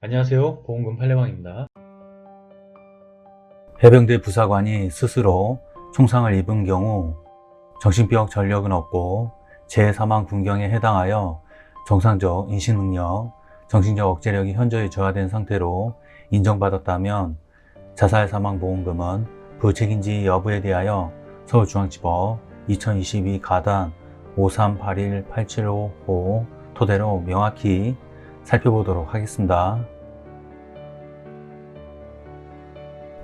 안녕하세요. 보험금 팔례방입니다. 해병대 부사관이 스스로 총상을 입은 경우 정신병 전력은 없고 재사망 군경에 해당하여 정상적 인식 능력, 정신적 억제력이 현저히 저하된 상태로 인정받았다면 자살 사망 보험금은 부책인지 여부에 대하여 서울중앙지법 2022 가단 5381875호 토대로 명확히 살펴보도록 하겠습니다.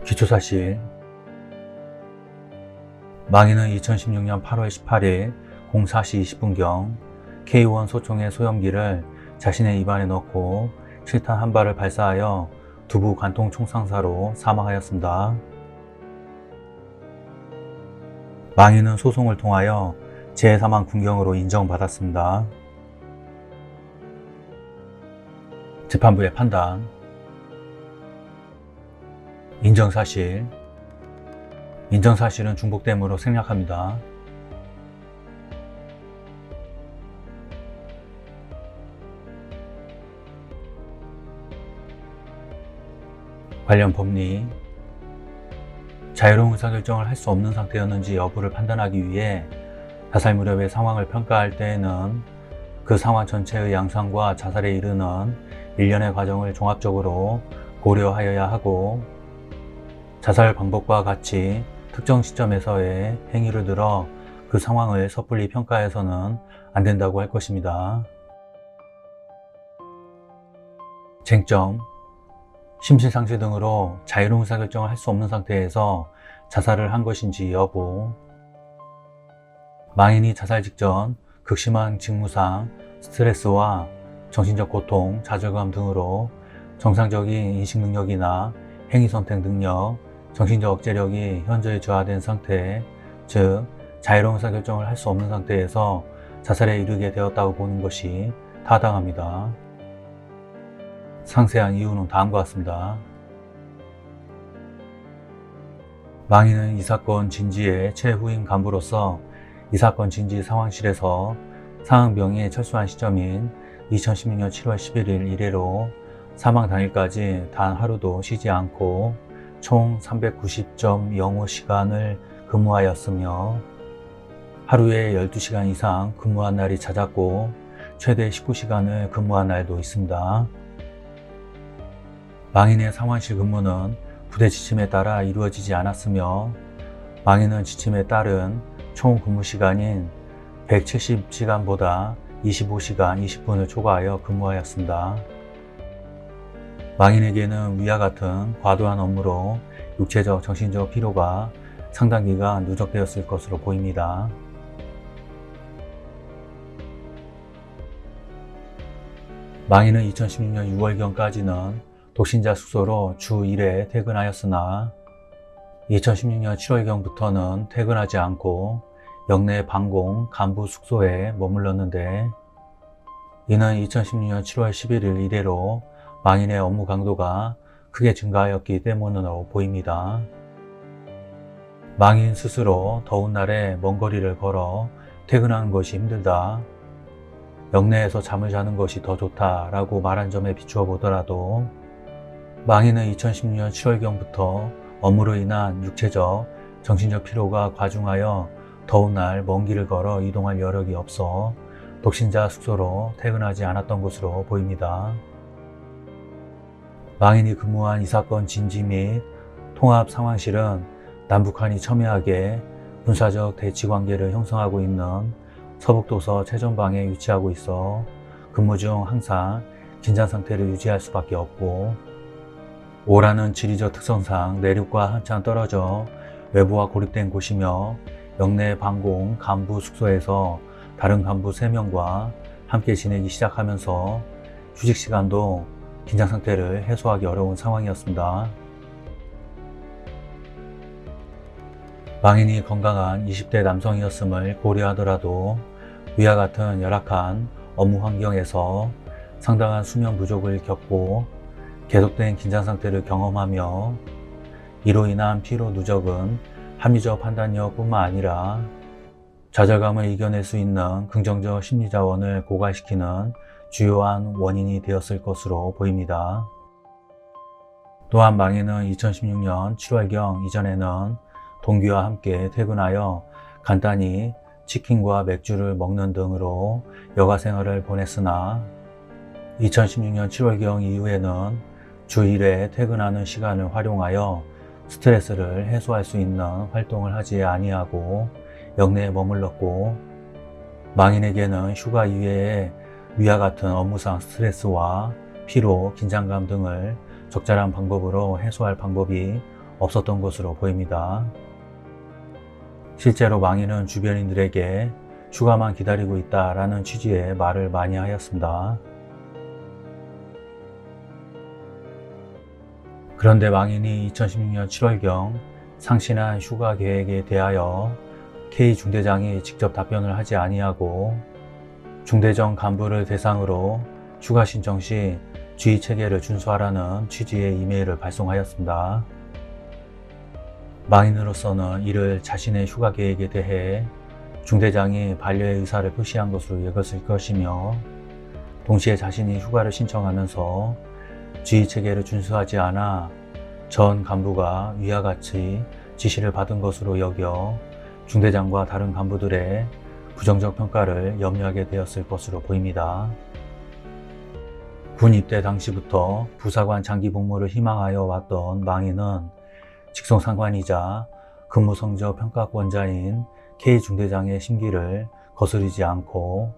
기초사실 망인은 2016년 8월 18일 04시 20분경 K1 소총의 소염기를 자신의 입안에 넣고 실탄 한 발을 발사하여 두부 관통 총상사로 사망하였습니다. 망인은 소송을 통하여 재사망 군경으로 인정받았습니다. 재판부의 판단 인정사실 인정사실은 중복됨으로 생략합니다. 관련 법리 자유로운 의사결정을 할 수 없는 상태였는지 여부를 판단하기 위해 자살 무렵의 상황을 평가할 때에는 그 상황 전체의 양상과 자살에 이르는 일련의 과정을 종합적으로 고려하여야 하고 자살 방법과 같이 특정 시점에서의 행위를 들어 그 상황을 섣불리 평가해서는 안 된다고 할 것입니다. 쟁점 심신상실 등으로 자유로운 의사결정을 할 수 없는 상태에서 자살을 한 것인지 여부 망인이 자살 직전 극심한 직무상, 스트레스와 정신적 고통, 좌절감 등으로 정상적인 인식 능력이나 행위 선택 능력, 정신적 억제력이 현저히 저하된 상태, 즉 자유로운 의사결정을 할 수 없는 상태에서 자살에 이르게 되었다고 보는 것이 타당합니다. 상세한 이유는 다음과 같습니다. 망인은 이 사건 진지의 최후임 간부로서 이 사건 진지 상황실에서 상황병에 철수한 시점인 2016년 7월 11일 이래로 사망 당일까지 단 하루도 쉬지 않고 총 390.05시간을 근무하였으며 하루에 12시간 이상 근무한 날이 잦았고 최대 19시간을 근무한 날도 있습니다. 망인의 상황실 근무는 부대 지침에 따라 이루어지지 않았으며 망인은 지침에 따른 총 근무 시간인 170시간보다 25시간 20분을 초과하여 근무하였습니다. 망인에게는 위와 같은 과도한 업무로 육체적, 정신적 피로가 상당 기간 누적되었을 것으로 보입니다. 망인은 2016년 6월경까지는 독신자 숙소로 주 1회 퇴근하였으나 2016년 7월경부터는 퇴근하지 않고 역내 방공 간부 숙소에 머물렀는데 이는 2016년 7월 11일 이래로 망인의 업무 강도가 크게 증가하였기 때문으로 보입니다. 망인 스스로 더운 날에 먼 거리를 걸어 퇴근하는 것이 힘들다. 역내에서 잠을 자는 것이 더 좋다라고 말한 점에 비추어 보더라도 망인은 2016년 7월경부터 업무로 인한 육체적, 정신적 피로가 과중하여 더운 날 먼 길을 걸어 이동할 여력이 없어 독신자 숙소로 퇴근하지 않았던 것으로 보입니다. 망인이 근무한 이 사건 진지 및 통합 상황실은 남북한이 첨예하게 군사적 대치 관계를 형성하고 있는 서북도서 최전방에 위치하고 있어 근무 중 항상 긴장 상태를 유지할 수밖에 없고 오라는 지리적 특성상 내륙과 한참 떨어져 외부와 고립된 곳이며 역내 방공 간부 숙소에서 다른 간부 3명과 함께 지내기 시작하면서 휴식 시간도 긴장 상태를 해소하기 어려운 상황이었습니다. 망인이 건강한 20대 남성이었음을 고려하더라도 위와 같은 열악한 업무 환경에서 상당한 수면 부족을 겪고 계속된 긴장 상태를 경험하며 이로 인한 피로 누적은 합리적 판단력 뿐만 아니라 좌절감을 이겨낼 수 있는 긍정적 심리 자원을 고갈시키는 주요한 원인이 되었을 것으로 보입니다. 또한 망인은 2016년 7월경 이전에는 동기와 함께 퇴근하여 간단히 치킨과 맥주를 먹는 등으로 여가 생활을 보냈으나 2016년 7월경 이후에는 주 1회 퇴근하는 시간을 활용하여 스트레스를 해소할 수 있는 활동을 하지 아니하고 영내에 머물렀고 망인에게는 휴가 이외에 위와 같은 업무상 스트레스와 피로, 긴장감 등을 적절한 방법으로 해소할 방법이 없었던 것으로 보입니다. 실제로 망인은 주변인들에게 휴가만 기다리고 있다라는 취지의 말을 많이 하였습니다. 그런데 망인이 2016년 7월경 상신한 휴가 계획에 대하여 K 중대장이 직접 답변을 하지 아니하고 중대정 간부를 대상으로 휴가 신청 시 주의 체계를 준수하라는 취지의 이메일을 발송하였습니다. 망인으로서는 이를 자신의 휴가 계획에 대해 중대장이 반려의 의사를 표시한 것으로 여겼을 것이며 동시에 자신이 휴가를 신청하면서 주의 체계를 준수하지 않아 전 간부가 위와 같이 지시를 받은 것으로 여겨 중대장과 다른 간부들의 부정적 평가를 염려하게 되었을 것으로 보입니다. 군 입대 당시부터 부사관 장기 복무를 희망하여 왔던 망인은 직속 상관이자 근무 성적 평가권자인 K 중대장의 심기를 거스르지 않고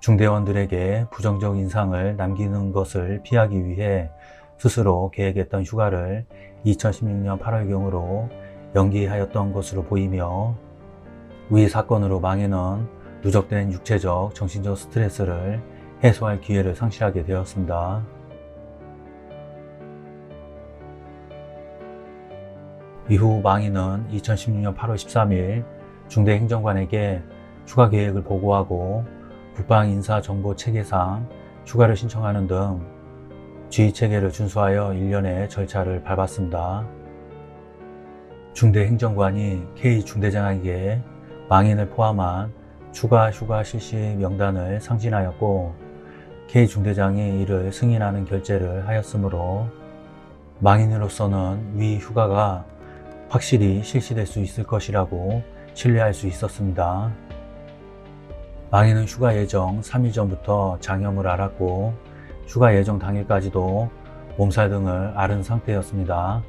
중대원들에게 부정적 인상을 남기는 것을 피하기 위해 스스로 계획했던 휴가를 2016년 8월경으로 연기하였던 것으로 보이며 위 사건으로 망인은 누적된 육체적, 정신적 스트레스를 해소할 기회를 상실하게 되었습니다. 이후 망인은 2016년 8월 13일 중대 행정관에게 휴가 계획을 보고하고 국방 인사 정보 체계상 휴가를 신청하는 등 지휘 체계를 준수하여 일련의 절차를 밟았습니다. 중대 행정관이 K 중대장에게 망인을 포함한 추가 휴가 실시 명단을 상진하였고 K 중대장이 이를 승인하는 결재를 하였으므로 망인으로서는 위 휴가가 확실히 실시될 수 있을 것이라고 신뢰할 수 있었습니다. 망인은 휴가 예정 3일 전부터 장염을 앓았고 휴가 예정 당일까지도 몸살 등을 앓은 상태였습니다.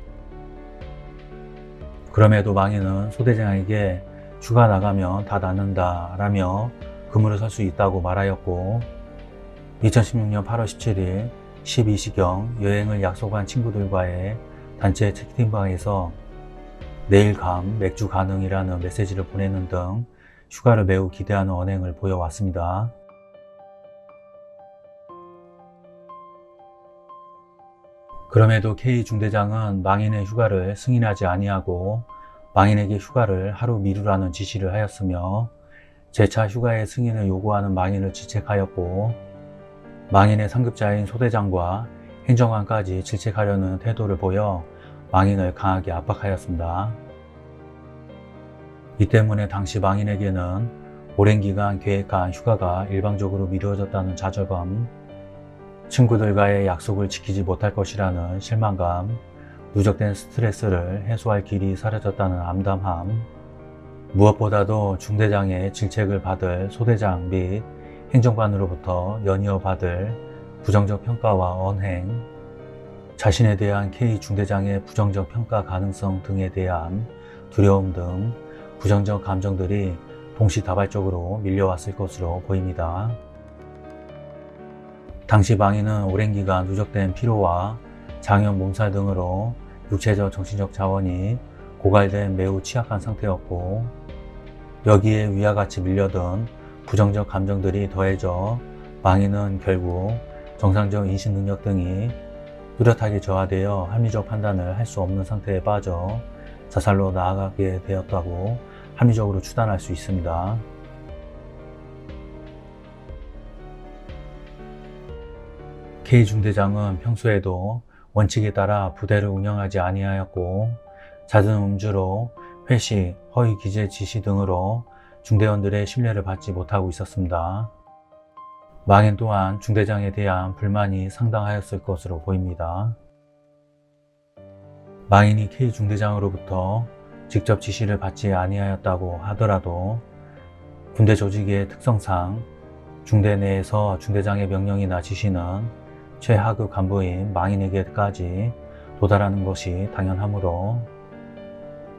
그럼에도 망인은 소대장에게 휴가 나가면 다 낫는다 라며 그물을 설수 있다고 말하였고 2016년 8월 17일 12시경 여행을 약속한 친구들과의 단체 채팅방에서 내일 감 맥주 가능이라는 메시지를 보내는 등 휴가를 매우 기대하는 언행을 보여왔습니다. 그럼에도 K 중대장은 망인의 휴가를 승인하지 아니하고 망인에게 휴가를 하루 미루라는 지시를 하였으며 재차 휴가의 승인을 요구하는 망인을 질책하였고 망인의 상급자인 소대장과 행정관까지 질책하려는 태도를 보여 망인을 강하게 압박하였습니다. 이 때문에 당시 망인에게는 오랜 기간 계획한 휴가가 일방적으로 미루어졌다는 좌절감, 친구들과의 약속을 지키지 못할 것이라는 실망감, 누적된 스트레스를 해소할 길이 사라졌다는 암담함, 무엇보다도 중대장의 질책을 받을 소대장 및 행정관으로부터 연이어 받을 부정적 평가와 언행, 자신에 대한 K 중대장의 부정적 평가 가능성 등에 대한 두려움 등 부정적 감정들이 동시다발적으로 밀려왔을 것으로 보입니다. 당시 망인은 오랜 기간 누적된 피로와 장염 몸살 등으로 육체적 정신적 자원이 고갈된 매우 취약한 상태였고 여기에 위와 같이 밀려든 부정적 감정들이 더해져 망인은 결국 정상적 인식 능력 등이 뚜렷하게 저하되어 합리적 판단을 할 수 없는 상태에 빠져 자살로 나아가게 되었다고 합리적으로 추단할 수 있습니다. K 중대장은 평소에도 원칙에 따라 부대를 운영하지 아니하였고 잦은 음주로 회식, 허위 기재 지시 등으로 중대원들의 신뢰를 받지 못하고 있었습니다. 망인 또한 중대장에 대한 불만이 상당하였을 것으로 보입니다. 망인이 K 중대장으로부터 직접 지시를 받지 아니하였다고 하더라도 군대 조직의 특성상 중대 내에서 중대장의 명령이나 지시는 최하급 간부인 망인에게까지 도달하는 것이 당연하므로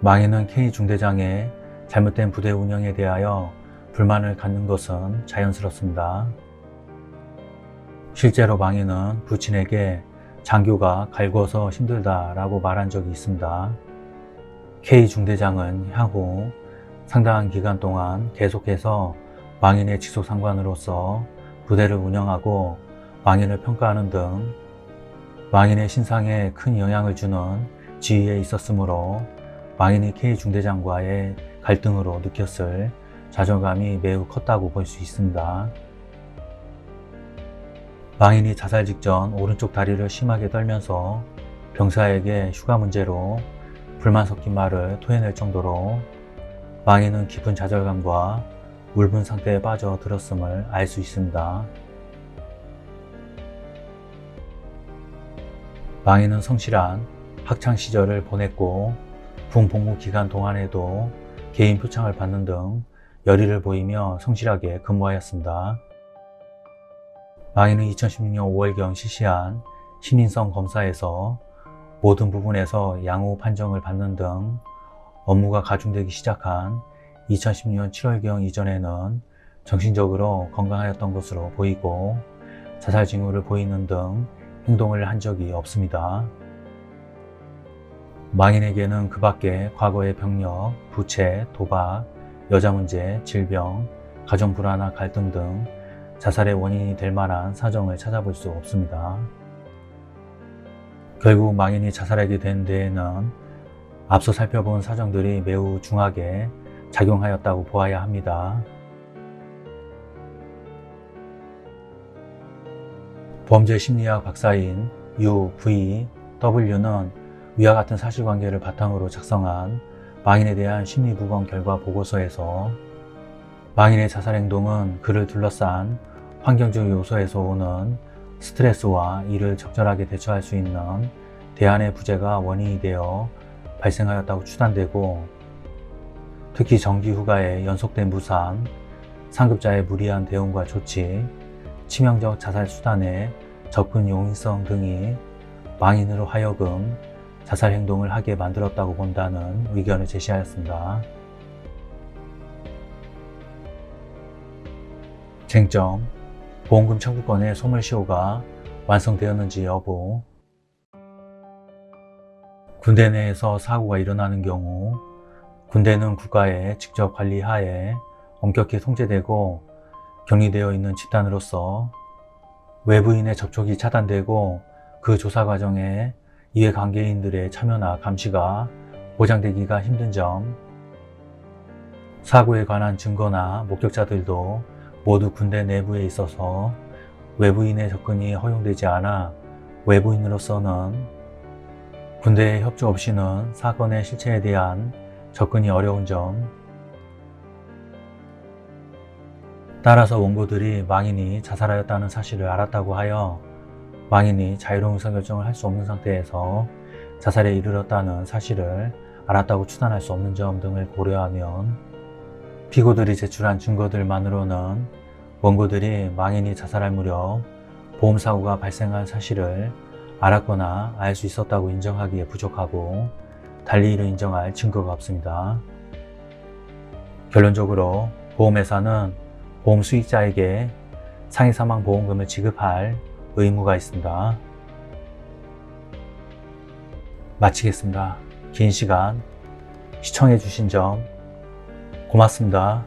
망인은 K 중대장의 잘못된 부대 운영에 대하여 불만을 갖는 것은 자연스럽습니다. 실제로 망인은 부친에게 장교가 갈궈서 힘들다라고 말한 적이 있습니다. K 중대장은 향후 상당한 기간 동안 계속해서 망인의 직속 상관으로서 부대를 운영하고 망인을 평가하는 등 망인의 신상에 큰 영향을 주는 지위에 있었으므로 망인이 K 중대장과의 갈등으로 느꼈을 좌절감이 매우 컸다고 볼 수 있습니다. 망인이 자살 직전 오른쪽 다리를 심하게 떨면서 병사에게 휴가 문제로 불만 섞인 말을 토해낼 정도로 망인은 깊은 좌절감과 울분 상태에 빠져 들었음을 알 수 있습니다. 망인은 성실한 학창 시절을 보냈고 군 복무 기간 동안에도 개인 표창을 받는 등 열의를 보이며 성실하게 근무하였습니다. 망인은 2016년 5월경 실시한 신인성 검사에서 모든 부분에서 양호 판정을 받는 등 업무가 가중되기 시작한 2016년 7월경 이전에는 정신적으로 건강하였던 것으로 보이고 자살 징후를 보이는 등 행동을 한 적이 없습니다. 망인에게는 그 밖에 과거의 병력, 부채, 도박, 여자 문제, 질병, 가정 불화나 갈등 등 자살의 원인이 될 만한 사정을 찾아볼 수 없습니다. 결국 망인이 자살하게 된 데에는 앞서 살펴본 사정들이 매우 중하게 작용하였다고 보아야 합니다. 범죄 심리학 박사인 UVW는 위와 같은 사실관계를 바탕으로 작성한 망인에 대한 심리부검 결과 보고서에서 망인의 자살 행동은 그를 둘러싼 환경적 요소에서 오는 스트레스와 이를 적절하게 대처할 수 있는 대안의 부재가 원인이 되어 발생하였다고 추단되고 특히 정기 후가의 연속된 무산, 상급자의 무리한 대응과 조치, 치명적 자살 수단의 접근 용이성 등이 망인으로 하여금 자살 행동을 하게 만들었다고 본다는 의견을 제시하였습니다. 쟁점, 보험금 청구권의 소멸시효가 완성되었는지 여부, 군대 내에서 사고가 일어나는 경우 군대는 국가의 직접 관리 하에 엄격히 통제되고 격리되어 있는 집단으로서 외부인의 접촉이 차단되고 그 조사 과정에 이해관계인들의 참여나 감시가 보장되기가 힘든 점, 사고에 관한 증거나 목격자들도 모두 군대 내부에 있어서 외부인의 접근이 허용되지 않아 외부인으로서는 군대의 협조 없이는 사건의 실체에 대한 접근이 어려운 점, 따라서 원고들이 망인이 자살하였다는 사실을 알았다고 하여 망인이 자유로운 의사결정을 할 수 없는 상태에서 자살에 이르렀다는 사실을 알았다고 추단할 수 없는 점 등을 고려하면 피고들이 제출한 증거들만으로는 원고들이 망인이 자살할 무렵 보험사고가 발생한 사실을 알았거나 알 수 있었다고 인정하기에 부족하고 달리 이를 인정할 증거가 없습니다. 결론적으로 보험회사는 보험 수익자에게 상해 사망 보험금을 지급할 의무가 있습니다. 마치겠습니다. 긴 시간 시청해 주신 점 고맙습니다.